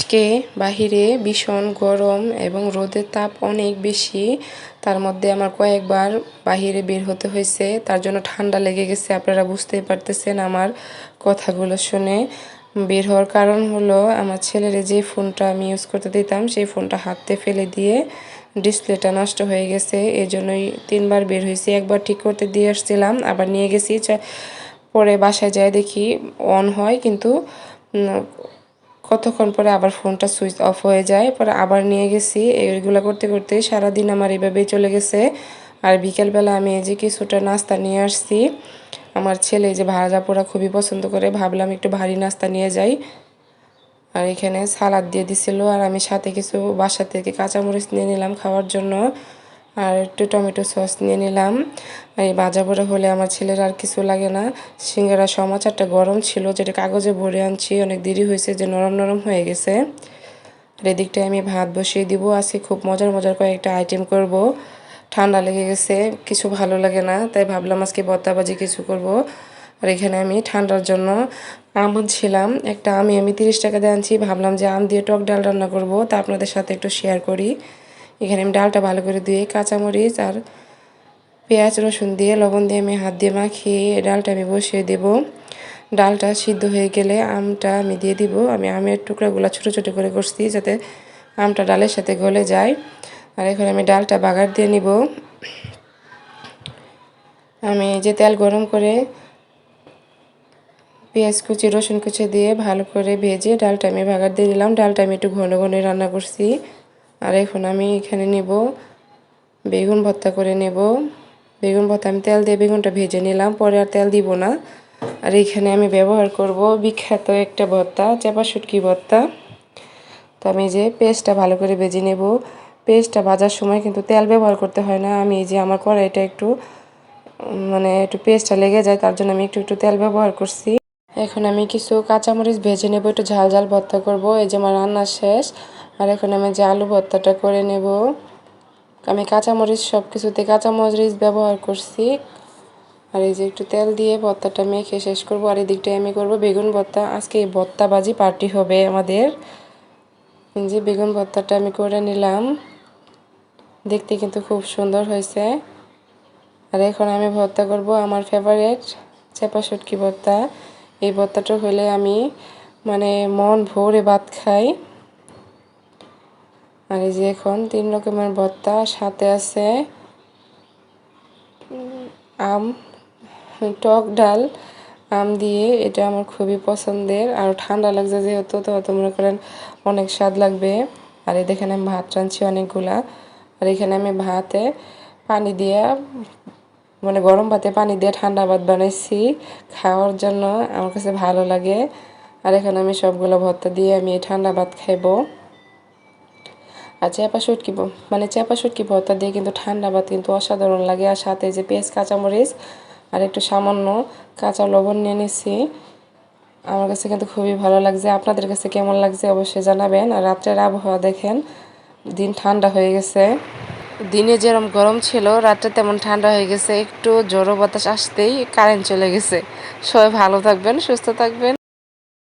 আজকে বাহিরে ভীষণ গরম এবং রোদের তাপ অনেক বেশি। তার মধ্যে আমার কয়েকবার বাহিরে বের হতে হয়েছে। তার জন্য ঠান্ডা লেগে গেছে, আপনারা বুঝতেই পারতেছেন আমার কথাগুলো শুনে। বের হওয়ার কারণ হলো, আমার ছেলের যে ফোনটা আমি ইউজ করতে দিতাম, সেই ফোনটা হাতে ফেলে দিয়ে ডিসপ্লেটা নষ্ট হয়ে গেছে এই জন্যই তিনবার বের হয়েছি। একবার ঠিক করতে দিয়ে আসছিলাম, আবার নিয়ে গেছি পরে বাসায় যায় দেখি অন হয়, কিন্তু কতক্ষণ পরে আবার ফোনটা সুইচ অফ হয়ে যায়, পরে আবার নিয়ে গেছি। এইগুলো করতে করতে সারাদিন আমার এইভাবেই চলে গেছে। আর বিকেলবেলা আমি এই যে কিছুটা নাস্তা নিয়ে আসছি, আমার ছেলে যে ভাজা পোড়া খুবই পছন্দ করে, ভাবলাম একটু ভারী নাস্তা নিয়ে যাই। আর এখানে সালাদ দিয়ে দিছিল, আর আমি সাথে কিছু বাসা থেকে কাঁচামরিচ নিয়ে নিলাম খাওয়ার জন্য, আর একটু টমেটো সস নিয়ে নিলাম। এই ভাজা ভরে হলে আমার ছেলের আর কিছু লাগে না। সিঙ্গারা সমাচারটা গরম ছিল, যেটা কাগজে ভরে আনছি, অনেক দেরি হয়েছে যে নরম নরম হয়ে গেছে। আর এদিকটায় আমি ভাত বসিয়ে দিব, আজকে খুব মজার মজার কয়েকটা আইটেম করব। ঠান্ডা লেগে গেছে, কিছু ভালো লাগে না, তাই ভাবলাম আজকে বত্তাবাজি কিছু করব। আর এখানে আমি ঠান্ডার জন্য আম ছিলাম। একটা আমি আমি তিরিশ টাকা দিয়ে আনছি। ভাবলাম যে আম দিয়ে টক ডাল রান্না করব। তা আপনাদের সাথে একটু শেয়ার করি। এখানে আমি ডালটা ভালো করে দিয়ে কাঁচামরিচ আর পেঁয়াজ, রসুন দিয়ে, লবণ দিয়ে আমি হাত দিয়ে মাখিয়ে ডালটা আমি বসিয়ে দেব। ডালটা সিদ্ধ হয়ে গেলে আমটা আমি দিয়ে দিব। আমি আমের টুকরাগুলো ছোটো ছোটো করে করছি যাতে আমটা ডালের সাথে গলে যায়। আর এখন আমি ডালটা বাগার দিয়ে নিব। আমি যে তেল গরম করে পেঁয়াজ কুচি, রসুন কুচি দিয়ে ভালো করে ভেজে ডালটা আমি ভাগার দিয়ে দিলাম ডালটা আমি একটু ঘন ঘন রান্না করছি। আর এখন আমি এখানে নেব বেগুন ভর্তা করে নেব। বেগুন ভর্তা আমি তেল দিয়ে বেগুনটা ভেজে নিলাম, পরে আর তেল দিব না। আর এখানে আমি ব্যবহার করব বিখ্যাত একটা ভর্তা, চাপা শুটকি ভর্তা। তো আমি যে পেস্টটা ভালো করে ভেজে নেব। পেস্টটা ভাজার সময় কিন্তু তেল ব্যবহার করতে হয় না। আমি যে আমার কড়াইটা একটু মানে একটু পেস্টটা লেগে যায়, তার জন্য আমি একটু একটু তেল ব্যবহার করছি। এখন আমি কিছু কাঁচামরিচ ভেজে নেব, একটু ঝাল ঝাল ভর্তা করব। এই যে আমার রান্না শেষ, আর এখন আমি যে আলু ভর্তাটা করে নেব। আমি কাঁচামরিচ সব কিছুতে কাঁচামরিচ ব্যবহার করছি। আর এই যে একটু তেল দিয়ে ভর্তাটা মেখে শেষ করব, আর এই দিকটায় আমি করব বেগুন ভর্তা। আজকে এই ভর্তা বাজি পার্টি হবে আমাদের। যে বেগুন ভর্তাটা আমি করে নিলাম। দেখতে কিন্তু খুব সুন্দর হয়েছে। আর এখন আমি ভর্তা করব আমার ফেভারেট চেপা শুটকি ভর্তা। এই ভর্তাটা হলে আমি মানে মন ভরে ভাত খাই। আর এই যে এখন তিন রকমের ভর্তা, সাথে আছে আম, টক ডাল, আম দিয়ে এটা আমার খুবই পছন্দের। আর ঠান্ডা লাগছে যেহেতু, তো তো মনে করেন অনেক স্বাদ লাগবে। আর এই দেখেন আমি ভাত রাঁধছি অনেকগুলা। আর এখানে আমি ভাতে পানি দিয়ে মানে গরম ভাতে পানি দিয়ে ঠান্ডা ভাত বানাইছি। খাওয়ার জন্য আমার কাছে ভালো লাগে। আর এখানে আমি সবগুলো ভর্তা দিয়ে আমি ঠান্ডা ভাত খাইবো। আর চেপা শুটকি মানে চেপা শুটকি ভর্তা দিয়ে কিন্তু ঠান্ডা ভাত কিন্তু অসাধারণ লাগে। আর সাথে যে পেঁয়াজ, কাঁচামরিচ আর একটু সামান্য কাঁচা লবণ নিয়ে নিছি। আমার কাছে কিন্তু খুবই ভালো লাগছে। আপনাদের কাছে কেমন লাগছে অবশ্যই জানাবেন। আর রাত্রের আবহাওয়া দেখেন, দিন ঠান্ডা হয়ে গেছে। দিনে যেরম গরম ছিল, রাতে তেমন ঠান্ডা হয়ে গেছে। একটু জোরো বাতাস আসতেই কারেন্ট চলে গেছে। সবাই ভালো থাকবেন, সুস্থ থাকবেন।